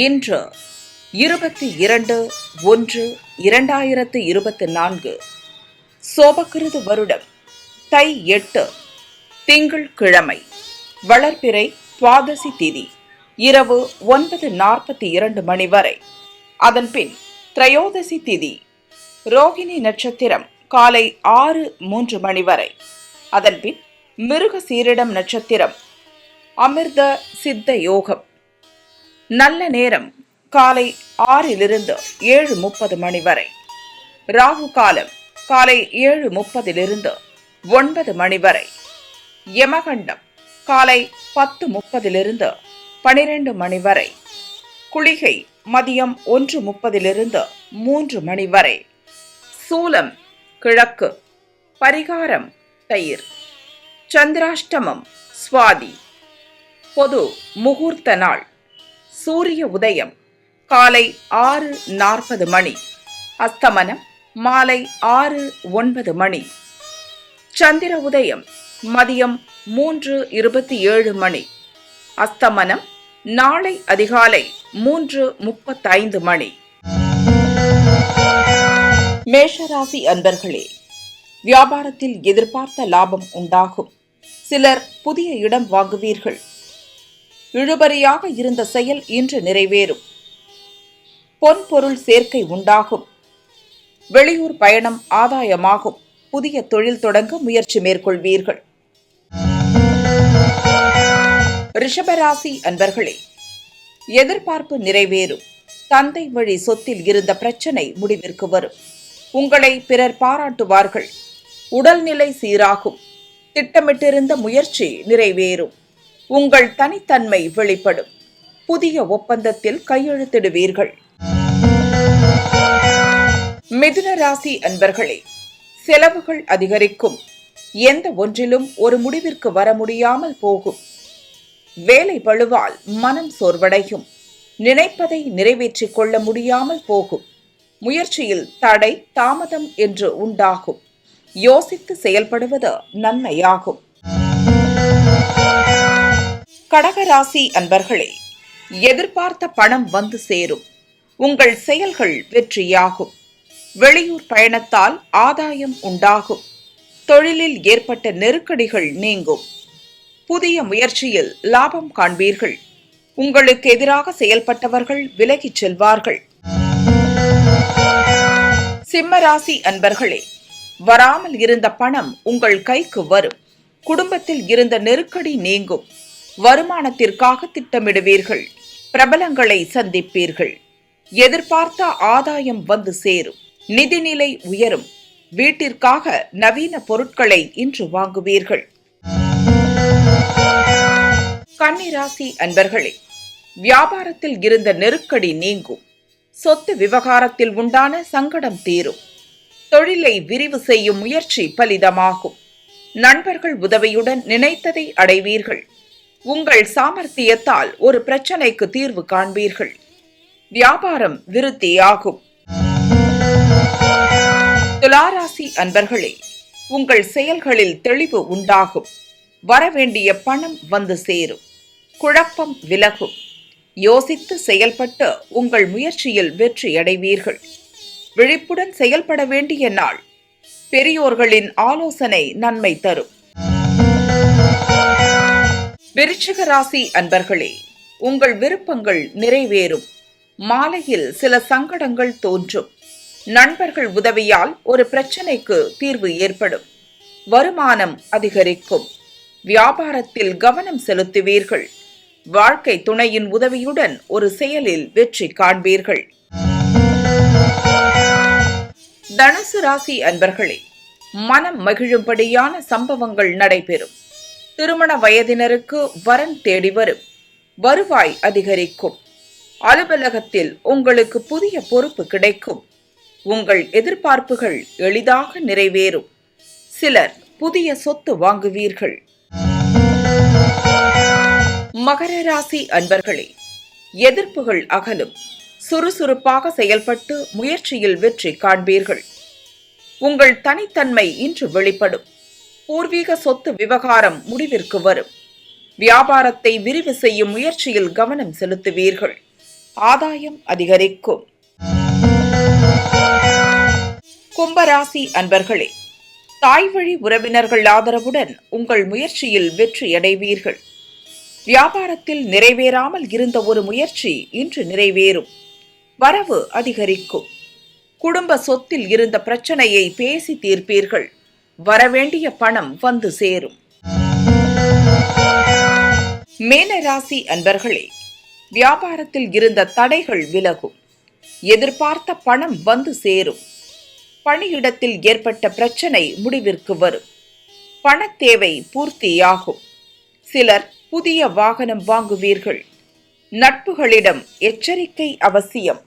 இன்று இருபத்தி இரண்டு ஒன்று இரண்டாயிரத்து இருபத்தி நான்கு. சோபக்கிருது வருடம் தை எட்டு திங்கள் கிழமை வளர்பிறை துவாதசி திதி இரவு ஒன்பது நாற்பத்தி இரண்டு மணி வரை. அதன்பின் திரையோதசி திதி ரோகிணி நட்சத்திரம் காலை ஆறு மூன்று மணி வரை. அதன்பின் மிருக சீரிடம் நட்சத்திரம் அமிர்த சித்த யோகம். நல்ல நேரம். காலை ஆறிலிருந்து ஏழு முப்பது மணி வரை. ராகு காலம் காலை ஏழு முப்பதிலிருந்து ஒன்பது மணி வரை. யமகண்டம் காலை பத்து முப்பதிலிருந்து பனிரெண்டு மணி வரை. குளிகை மதியம் ஒன்று முப்பதிலிருந்து மூன்று மணி வரை. சூலம் கிழக்கு பரிகாரம் தயிர் சந்திராஷ்டமம் சுவாதி. பொது முகூர்த்த நாள். சூரிய உதயம் காலை ஆறு நாற்பது மணி அஸ்தமனம் மாலை ஆறு ஒன்பது மணி. சந்திர உதயம் மதியம் மூன்று இருபத்தி ஏழு மணி. அஸ்தமனம் நாளை அதிகாலை மூன்று முப்பத்தைந்து மணி. மேஷராசி அன்பர்களே வியாபாரத்தில் எதிர்பார்த்த லாபம் உண்டாகும். சிலர் புதிய இடம் வாங்குவீர்கள். இழுபறியாக இருந்த செயல் இன்று நிறைவேறும். பொன் பொருள் சேர்க்கை உண்டாகும். வெளியூர் பயணம் ஆதாயமாகும். புதிய தொழில் தொடங்க முயற்சி மேற்கொள்வீர்கள். ரிஷபராசி அன்பர்களே எதிர்பார்ப்பு நிறைவேறும். தந்தை வழி சொத்தில் இருந்த பிரச்சனை முடிவிற்கு வரும். உங்களை பிறர் பாராட்டுவார்கள். உடல்நிலை சீராகும். திட்டமிட்டிருந்த முயற்சி நிறைவேறும். உங்கள் தனித்தன்மை வெளிப்படும். புதிய ஒப்பந்தத்தில் கையெழுத்திடுவீர்கள். மிதுன ராசி அன்பர்களே செலவுகள் அதிகரிக்கும். எந்த ஒன்றிலும் ஒரு முடிவிற்கு வர முடியாமல் போகும். வேலை பழுவால் மனம் சோர்வடையும். நினைப்பதை நிறைவேற்றிக் கொள்ள முடியாமல் போகும். முயற்சியில் தடை தாமதம் என்று உண்டாகும். யோசித்து செயல்படுவது நன்மையாகும். கடகராசி அன்பர்களே எதிர்பார்த்த பணம் வந்து சேரும். உங்கள் செயல்கள் வெற்றியாகும். வெளியூர் பயணத்தால் ஆதாயம் உண்டாகும். தொழிலில் ஏற்பட்ட நெருக்கடிகள் நீங்கும். புதிய முயற்சியில் லாபம் காண்பீர்கள். உங்களுக்கு எதிராக செயல்பட்டவர்கள் விலகிச் செல்வார்கள். சிம்மராசி அன்பர்களே வராமல் இருந்த பணம் உங்கள் கைக்கு வரும். குடும்பத்தில் இருந்த நெருக்கடி நீங்கும். வருமானத்திற்காக திட்டமிடுவீர்கள். பிரபலங்களை சந்திப்பீர்கள். எதிர்பார்த்த ஆதாயம் வந்து சேரும். நிதிநிலை உயரும். வீட்டிற்காக நவீன பொருட்களை இன்று வாங்குவீர்கள். கன்னிராசி அன்பர்களே வியாபாரத்தில் இருந்த நெருக்கடி நீங்கும். சொத்து விவகாரத்தில் உண்டான சங்கடம் தீரும். தொழிலை விரிவு செய்யும் முயற்சி பலிதமாகும். நண்பர்கள் உதவியுடன் நினைத்ததை அடைவீர்கள். உங்கள் சாமர்த்தியத்தால் ஒரு பிரச்சனைக்கு தீர்வு காண்பீர்கள். வியாபாரம் விருத்தியாகும். துளாராசி அன்பர்களே உங்கள் செயல்களில் தெளிவு உண்டாகும். வரவேண்டிய பணம் வந்து சேரும். குழப்பம் விலகும். யோசித்து செயல்பட்டு உங்கள் முயற்சியில் வெற்றி அடைவீர்கள். விழிப்புடன் செயல்பட வேண்டிய நாள். பெரியோர்களின் ஆலோசனை நன்மை தரும். விருச்சிக ராசி அன்பர்களே உங்கள் விருப்பங்கள் நிறைவேறும். மாலையில் சில சங்கடங்கள் தோன்றும். நண்பர்கள் உதவியால் ஒரு பிரச்சனைக்கு தீர்வு ஏற்படும். வருமானம் அதிகரிக்கும். வியாபாரத்தில் கவனம் செலுத்துவீர்கள். வாழ்க்கை துணையின் உதவியுடன் ஒரு செயலில் வெற்றி காண்பீர்கள். தனுசு ராசி அன்பர்களே மனம் மகிழும்படியான சம்பவங்கள் நடைபெறும். திருமண வயதினருக்கு வரன் தேடி வரும். வருவாய் அதிகரிக்கும். அலுவலகத்தில் உங்களுக்கு புதிய பொறுப்பு கிடைக்கும். உங்கள் எதிர்பார்ப்புகள் எளிதாக நிறைவேறும். சிலர் புதிய சொத்து வாங்குவீர்கள். மகர ராசி அன்பர்களே எதிர்ப்புகள் அகலும். சுறுசுறுப்பாக செயல்பட்டு முயற்சியில் வெற்றி காண்பீர்கள். உங்கள் தனித்தன்மை இன்று வெளிப்படும். பூர்வீக சொத்து விவகாரம் முடிவிற்கு வரும். வியாபாரத்தை விரிவு செய்யும் முயற்சியில் கவனம் செலுத்துவீர்கள். ஆதாயம் அதிகரிக்கும். கும்பராசி அன்பர்களே தாய்வழி உறவினர்கள் ஆதரவுடன் உங்கள் முயற்சியில் வெற்றியடைவீர்கள் வியாபாரத்தில் நிறைவேறாமல் இருந்த ஒரு முயற்சி இன்று நிறைவேறும். வரவு அதிகரிக்கும். குடும்ப சொத்தில் இருந்த பிரச்சனையை பேசி தீர்ப்பீர்கள். வரவேண்டிய பணம் வந்து சேரும். மேனராசி அன்பர்களே வியாபாரத்தில் இருந்த தடைகள் விலகும். எதிர்பார்த்த பணம் வந்து சேரும். பணியிடத்தில் ஏற்பட்ட பிரச்சனை முடிவிற்கு வரும். பணத்தேவை பூர்த்தியாகும். சிலர் புதிய வாகனம் வாங்குவீர்கள். நட்புகளிடம் எச்சரிக்கை அவசியம்.